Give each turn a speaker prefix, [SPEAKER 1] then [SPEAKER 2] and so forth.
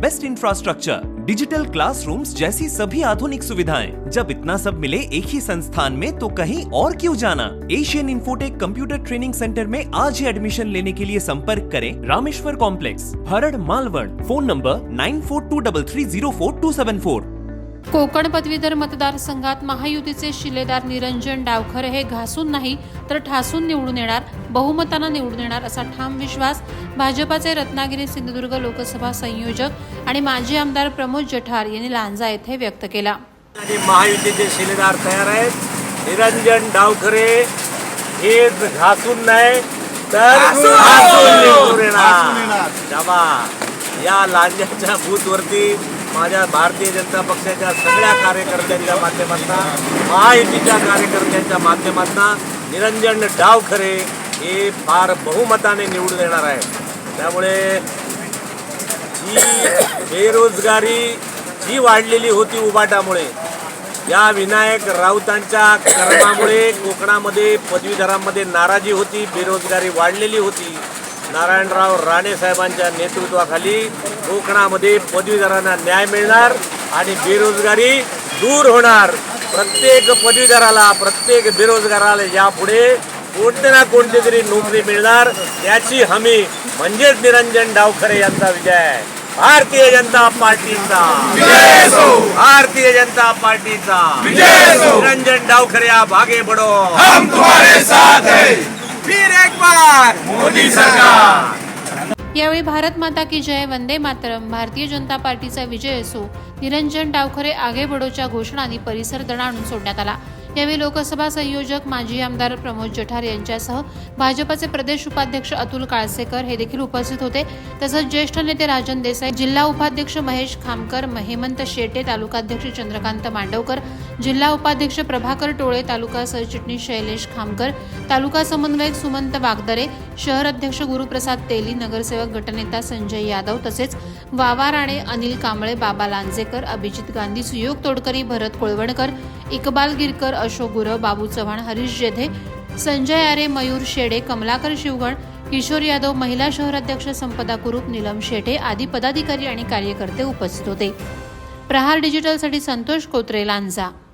[SPEAKER 1] best infrastructure digital classrooms जैसी सभी आधुनिक सुविधाएं। जब इतना सब मिले एक ही संस्थान में तो कहीं और क्यों जाना? Asian Infotech computer training centre में आज ही एडमिशन लेने के लिए संपर्क करें Rameshwar complex Harad Malvan. Phone number nine four two double three zero four two seven four
[SPEAKER 2] Konkan पदवीधर मतदारसंघात महायुतीचे शिलेदार निरंजन डावखरे हे घासून नाही तर ठासून निवडून येणार बहुमतानं निवडून येणार असा ठाम विश्वास भाजपाचे रत्नागिरी सिंधुदुर्ग लोकसभा संयोजक आणि माजी आमदार प्रमोद जठार यांनी लांजा येथे व्यक्त केला.
[SPEAKER 3] आणि महायुतीचे शिलेदार तयार आहेत. निरंजन डावखरे हे घासून नाही तर घासून! येणार. या लांजाच्या बूथवरती माझ्या भारतीय जनता पक्षाच्या सगळ्या कार्यकर्त्यांच्या माध्यमातून महायुतीच्या कार्यकर्त्यांच्या माध्यमातून निरंजन डावखरे हे फार बहुमताने निवडून येणार आहे. त्यामुळे ही बेरोजगारी जी वाढलेली होती उबाटामुळे या विनायक राऊतांच्या कर्मामुळे कोकणामध्ये पदवीधरांमध्ये नाराजी होती बेरोजगारी वाढलेली होती. नारायणराव राणे साहेबांच्या नेतृत्वाखाली कोकणामध्ये पदवीधरांना न्याय मिळणार आणि बेरोजगारी दूर होणार. प्रत्येक पदवीधराला प्रत्येक बेरोजगाराला यापुढे कोणते ना कोणती तरी नोकरी मिळणार त्याची हमी म्हणजेच निरंजन डावखरे यांचा विजय आहे. भारतीय जनता पार्टीचा. भारतीय जनता पार्टीचा. निरंजन डावखरे आप आगे बढ़ो
[SPEAKER 4] हम तुम्हारे साथ हैं।
[SPEAKER 3] फिर एक बार. मोदी सरकार.
[SPEAKER 2] यावेळी भारत माता की जय वंदे मातरम भारतीय जनता पार्टीचा विजय असो निरंजन डावखरे आगे बडोच्या घोषणांनी परिसर दणाणून सोडण्यात आला. यावेळी लोकसभा संयोजक माजी आमदार प्रमोद जठार यांच्यासह भाजपचे प्रदेश उपाध्यक्ष अतुल काळसेकर हे देखील उपस्थित होते. तसंच ज्येष्ठ नेते राजन देसाई जिल्हा उपाध्यक्ष महेश खामकर हेमंत शेटे तालुकाध्यक्ष चंद्रकांत मांडवकर जिल्हा उपाध्यक्ष प्रभाकर टोळे तालुका सरचिटणीस शैलेश खामकर तालुका समन्वयक सुमंत वागदरे शहर अध्यक्ष गुरुप्रसाद तेली नगरसेवक गटनेता संजय यादव तसेच वावा राणे अनिल कांबळे बाबा लांजेकर अभिजित गांधी सुयोग तोडकरी भरत कोळवणकर इकबाल गिरकर अशोक गुरव बाबू चव्हाण हरीश जेधे संजय आरे मयूर शेडे कमलाकर शिवगण किशोर यादव महिला शहराध्यक्ष संपदा कुरूप नीलम शेटे आदी पदाधिकारी आणि कार्यकर्ते उपस्थित होते. प्रहार डिजिटलसाठी संतोष कोत्रे लांजा.